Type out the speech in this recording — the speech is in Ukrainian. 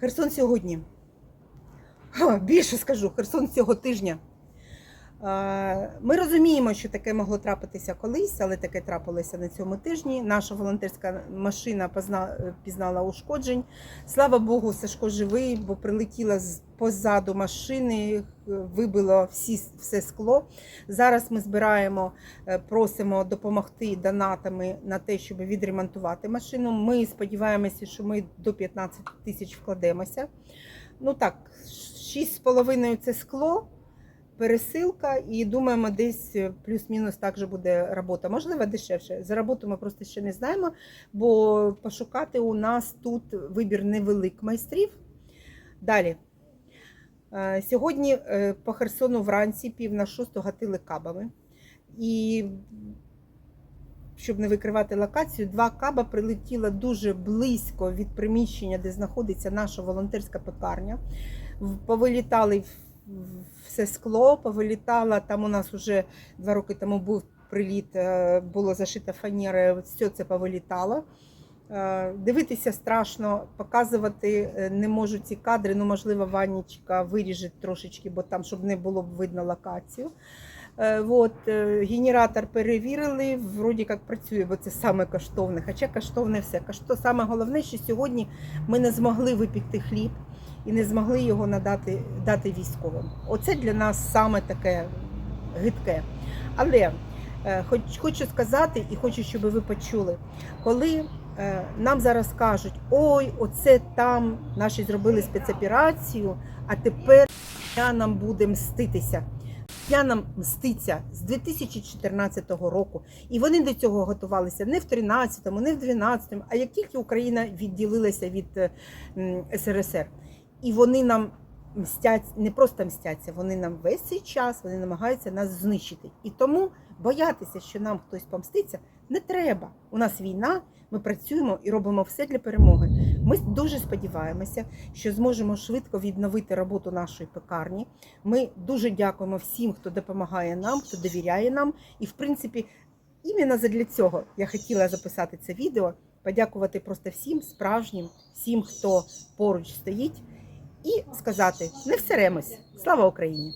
Херсон сьогодні. Більше скажу, Херсон цього тижня. Ми розуміємо, що таке могло трапитися колись, але таке трапилося на цьому тижні. Наша волонтерська машина пізнала ушкоджень. Слава Богу, Сашко живий, бо прилетіла з позаду машини, вибило всі, все скло. Зараз ми збираємо, е, просимо допомогти донатами на те, щоб відремонтувати машину. Ми сподіваємося, що ми до 15 тисяч вкладемося. Ну так, 6,5 це скло пересилка, і думаємо, десь е, плюс-мінус так же буде робота. Можливо, дешевше. За роботу ми просто ще не знаємо, бо пошукати у нас тут вибір невелик майстрів. Далі. Е, Сьогодні е, по Херсону вранці пів на шосту гатили кабами. І щоб не викривати локацію, два каба прилетіло дуже близько від приміщення, де знаходиться наша волонтерська пекарня. Повилітали в- все скло, повилітала. Там у нас вже два роки тому був приліт, е, було зашито фанерою, все це повилітало. Е, Дивитися страшно, показувати е, не можу ці кадри. Ну, можливо, Ванічка виріже трошечки, бо там, щоб не було видно локацію. Е, генератор перевірили, вроді як працює, бо це саме коштовне. Хоча коштовне все. Саме головне, що сьогодні ми не змогли випікти хліб і не змогли його надати дати військовим. Оце для нас саме таке гидке. Але е, хоч, хочу сказати і хочу, щоб ви почули, коли е, нам зараз кажуть, ой, оце там наші зробили спецоперацію, а тепер я нам буде мститися. Росіянам мститься з 2014 року, і вони до цього готувалися не в 13-му, не в 12-му, а як тільки Україна відділилася від е, СРСР, і вони нам мстять, не просто мстяться, вони нам весь цей час вони намагаються нас знищити. І тому боятися, що нам хтось помститься, не треба. У нас війна, ми працюємо і робимо все для перемоги. Ми дуже сподіваємося, що зможемо швидко відновити роботу нашої пекарні. Ми дуже дякуємо всім, хто допомагає нам, хто довіряє нам. І, в принципі, іменно задля цього я хотіла записати це відео, подякувати просто всім справжнім, всім, хто поруч стоїть, і сказати: не всеремось. Слава Україні!